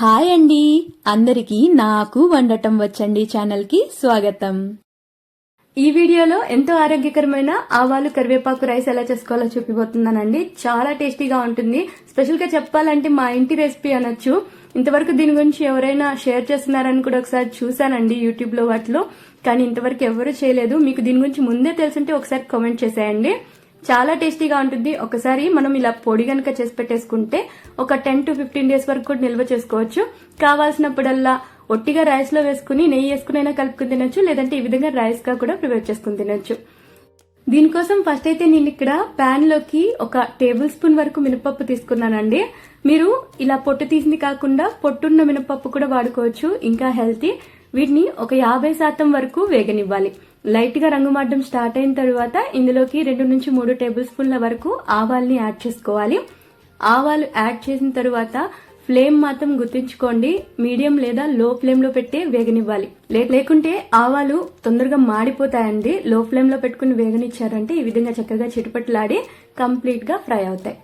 Hi అండి. అందరికీ నాకు వండటం వచ్చండి ఛానల్కి స్వాగతం. ఈ వీడియోలో ఎంతో ఆరోగ్యకరమైన ఆవాలు కరివేపాకు రైస్ ఎలా చేసుకోవాలో చూపిపోతున్నానండి చాలా టేస్టీగా ఉంటుంది. స్పెషల్గా చెప్పాలంటే మా ఇంటి రెసిపీ అనొచ్చు. ఇంతవరకు దీని గురించి ఎవరైనా షేర్ చేస్తున్నారని కూడా ఒకసారి చూసానండి యూట్యూబ్లో వాటిలో. కానీ ఇంతవరకు ఎవరు చేయలేదు. మీకు దీని గురించి ముందే తెలుసుంటే ఒకసారి కామెంట్ చేసేయండి. చాలా టేస్టీగా ఉంటుంది. ఒకసారి మనం ఇలా పొడి గనక చేసి పెట్టేసుకుంటే ఒక టెన్ టు ఫిఫ్టీన్ డేస్ వరకు కూడా నిల్వ చేసుకోవచ్చు. కావాల్సినప్పుడల్లా ఒట్టిగా రైస్లో వేసుకుని నెయ్యి వేసుకునైనా కలుపుకుని తినొచ్చు లేదంటే ఈ విధంగా రైస్గా కూడా ప్రిపేర్ చేసుకుని తినొచ్చు. దీనికోసం ఫస్ట్ అయితే నేను ఇక్కడ పాన్లోకి ఒక టేబుల్ స్పూన్ వరకు మినపప్పు తీసుకున్నానండి. మీరు ఇలా పొట్టు తీసింది కాకుండా పొట్టున్న మినపప్పు కూడా వాడుకోవచ్చు ఇంకా హెల్తీ వీటిని ఒక యాభై శాతం వరకు వేగనివ్వాలి. లైట్గా రంగు మాడడం స్టార్ట్ అయిన తర్వాత ఇందులోకి రెండు నుంచి మూడు టేబుల్ స్పూన్ల వరకు ఆవాల్ని యాడ్ చేసుకోవాలి. ఆవాలు యాడ్ చేసిన తర్వాత ఫ్లేమ్ మాత్రం గుర్తుంచుకోండి. మీడియం లేదా లో ఫ్లేమ్లో పెట్టి వేగనివ్వాలి. లేకుంటే ఆవాలు తొందరగా మాడిపోతాయండి. లో ఫ్లేమ్లో పెట్టుకుని వేగనిచ్చారంటే ఈ విధంగా చక్కగా చిటుపట్లాడి కంప్లీట్గా ఫ్రై అవుతాయి.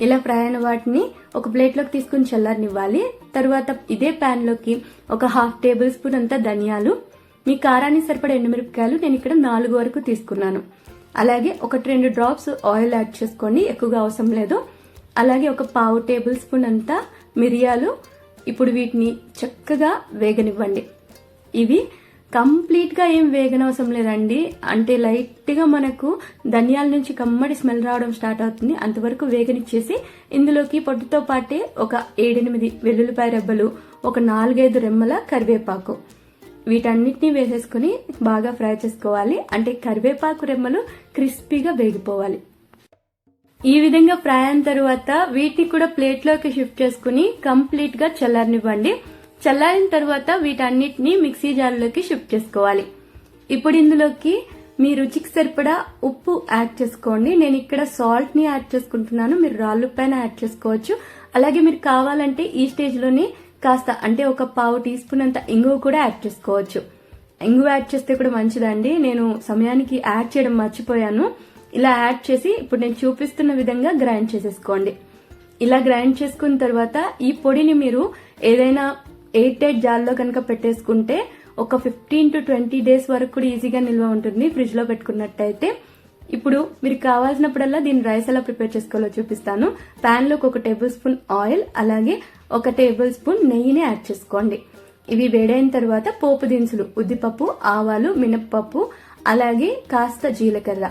ఇలా ఫ్రై అయిన వాటిని ఒక ప్లేట్లోకి తీసుకుని చల్లారనివ్వాలి. తర్వాత ఇదే ప్యాన్లోకి ఒక హాఫ్ టేబుల్ స్పూన్ అంతా ధనియాలు మీ కారాన్ని సరిపడే ఎండుమిరపకాయలు నేను ఇక్కడ నాలుగు వరకు తీసుకున్నాను. అలాగే ఒకటి రెండు డ్రాప్స్ ఆయిల్ యాడ్ చేసుకోండి ఎక్కువగా అవసరం లేదు. అలాగే ఒక పావు టేబుల్ స్పూన్ అంతా మిరియాలు. ఇప్పుడు వీటిని చక్కగా వేగనివ్వండి. ఇవి కంప్లీట్గా ఏం వేగనవసరం లేదండి. అంటే లైట్గా మనకు ధనియాల నుంచి కమ్మడి స్మెల్ రావడం స్టార్ట్ అవుతుంది. అంతవరకు వేగనిచ్చేసి ఇందులోకి పొట్టుతో పాటే ఒక ఏడెనిమిది వెల్లుల్లిపాయ రెబ్బలు ఒక నాలుగైదు రెమ్మల కరివేపాకు. వీటన్నిటిని వేసేసుకుని బాగా ఫ్రై చేసుకోవాలి. అంటే కరివేపాకు రెమ్మలు క్రిస్పీగా వేగిపోవాలి. ఈ విధంగా ఫ్రై అయిన తర్వాత వీటిని కూడా ప్లేట్లోకి షిఫ్ట్ చేసుకుని కంప్లీట్గా చల్లారనివ్వండి. చల్లారిన తర్వాత వీటన్నిటిని మిక్సీ జార్లోకి షిఫ్ట్ చేసుకోవాలి. ఇప్పుడు ఇందులోకి మీ రుచికి సరిపడా ఉప్పు యాడ్ చేసుకోండి. నేను ఇక్కడ సాల్ట్ని యాడ్ చేసుకుంటున్నాను. మీరు రాళ్ళు పైన యాడ్ చేసుకోవచ్చు. అలాగే మీరు కావాలంటే ఈ స్టేజ్లోనే కాస్త అంటే ఒక పావు టీ స్పూన్ అంత ఇంగువ కూడా యాడ్ చేసుకోవచ్చు. ఇంగువ యాడ్ చేస్తే కూడా మంచిదండి. నేను సమయానికి యాడ్ చేయడం మర్చిపోయాను. ఇలా యాడ్ చేసి ఇప్పుడు నేను చూపిస్తున్న విధంగా గ్రైండ్ చేసేసుకోండి. ఇలా గ్రైండ్ చేసుకున్న తర్వాత ఈ పొడిని మీరు ఏదైనా ఎయిట్ ఎయిట్ జార్లో కనుక పెట్టేసుకుంటే ఒక ఫిఫ్టీన్ టు ట్వంటీ డేస్ వరకు కూడా ఈజీగా నిల్వ ఉంటుంది ఫ్రిడ్జ్లో పెట్టుకున్నట్టయితే. ఇప్పుడు మీరు కావాల్సినప్పుడల్లా దీన్ని రైస్ ఎలా ప్రిపేర్ చేసుకోవాలో చూపిస్తాను. ప్యాన్లోకి ఒక టేబుల్ స్పూన్ ఆయిల్ అలాగే ఒక టేబుల్ స్పూన్ నెయ్యిని యాడ్ చేసుకోండి. ఇవి వేడైన తర్వాత పోపు దినుసులు ఉద్దిపప్పు ఆవాలు మినప్పప్పు అలాగే కాస్త జీలకర్ర.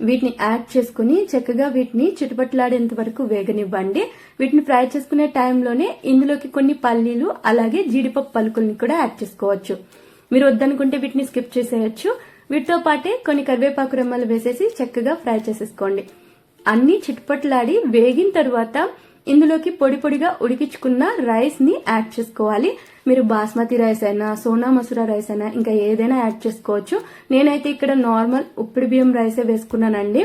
వీటిని యాడ్ చేసుకుని చక్కగా వీటిని చుట్టుపట్లాడేంత వరకు వేగనివ్వండి. వీటిని ఫ్రై చేసుకునే టైంలోనే ఇందులోకి కొన్ని పల్లీలు అలాగే జీడిపప్పు పలుకుల్ని కూడా యాడ్ చేసుకోవచ్చు. మీరు వద్దనుకుంటే వీటిని స్కిప్ చేసేయచ్చు. వీటితో పాటే కొన్ని కరివేపాకు రెమ్మలు వేసేసి చక్కగా ఫ్రై చేసేసుకోండి. అన్ని చిట్పట్లాడి వేగిన తర్వాత ఇందులోకి పొడి పొడిగా ఉడికించుకున్న రైస్ని యాడ్ చేసుకోవాలి. మీరు బాస్మతి రైస్ అయినా సోనా మసూరా రైస్ అయినా ఇంకా ఏదైనా యాడ్ చేసుకోవచ్చు. నేనైతే ఇక్కడ నార్మల్ ఉప్పుడు బియ్యం రైసే వేసుకున్నానండి.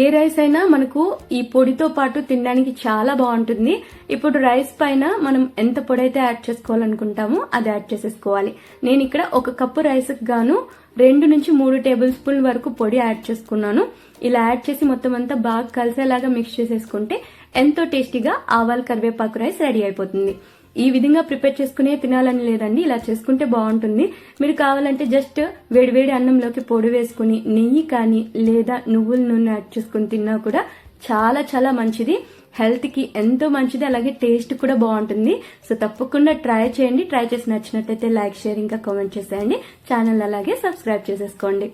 ఏ రైస్ అయినా మనకు ఈ పొడితో పాటు తినడానికి చాలా బాగుంటుంది. ఇప్పుడు రైస్ పైన మనం ఎంత పొడి అయితే యాడ్ చేసుకోవాలనుకుంటామో అది యాడ్ చేసేసుకోవాలి. నేను ఇక్కడ ఒక కప్పు రైస్ గాను రెండు నుంచి మూడు టేబుల్ స్పూన్ వరకు పొడి యాడ్ చేసుకున్నాను. ఇలా యాడ్ చేసి మొత్తం అంతా బాగా కలిసేలాగా మిక్స్ చేసేసుకుంటే ఎంతో టేస్టీగా ఆవాల కరివేపాకు రైస్ రెడీ అయిపోతుంది. ఈ విధంగా ప్రిపేర్ చేసుకునే తినాలని లేదండి. ఇలా చేసుకుంటే బాగుంటుంది. మీరు కావాలంటే జస్ట్ వేడివేడి అన్నంలోకి పొడి వేసుకుని నెయ్యి కానీ లేదా నువ్వుల నూనె యాడ్ చేసుకుని తిన్నా కూడా చాలా చాలా మంచిది. హెల్త్కి ఎంతో మంచిది. అలాగే టేస్ట్ కూడా బాగుంటుంది. సో తప్పకుండా ట్రై చేయండి. ట్రై చేసి నచ్చినట్టయితే లైక్ షేర్ ఇంకా కామెంట్ చేసేయండి. ఛానల్ అలాగే సబ్స్క్రైబ్ చేసేసుకోండి.